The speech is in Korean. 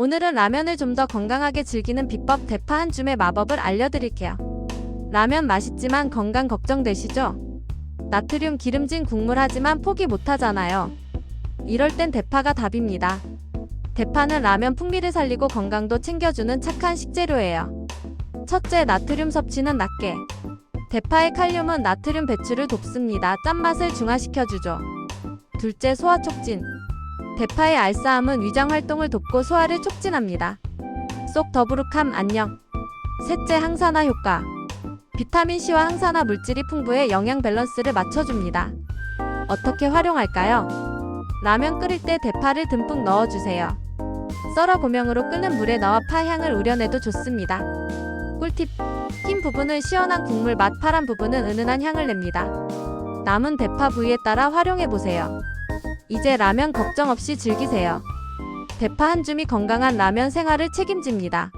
오늘은 라면을 좀 더 건강하게 즐기는 비법 대파 한 줌의 마법을 알려드릴게요. 라면 맛있지만 건강 걱정되시죠? 나트륨 기름진 국물 하지만 포기 못하잖아요. 이럴 땐 대파가 답입니다. 대파는 라면 풍미를 살리고 건강도 챙겨주는 착한 식재료예요. 첫째, 나트륨 섭취는 낮게. 대파의 칼륨은 나트륨 배출을 돕습니다. 짠맛을 중화시켜주죠. 둘째, 소화 촉진. 대파의 알싸함은 위장 활동을 돕고 소화를 촉진합니다. 쏙 더부룩함 안녕. 셋째, 항산화 효과. 비타민C와 항산화 물질이 풍부해 영양 밸런스를 맞춰줍니다. 어떻게 활용할까요? 라면 끓일 때 대파를 듬뿍 넣어주세요. 썰어 고명으로 끓는 물에 넣어 파 향을 우려내도 좋습니다. 꿀팁. 흰 부분은 시원한 국물 맛, 파란 부분은 은은한 향을 냅니다. 남은 대파 부위에 따라 활용해보세요. 이제 라면 걱정 없이 즐기세요. 대파 한 줌이 건강한 라면 생활을 책임집니다.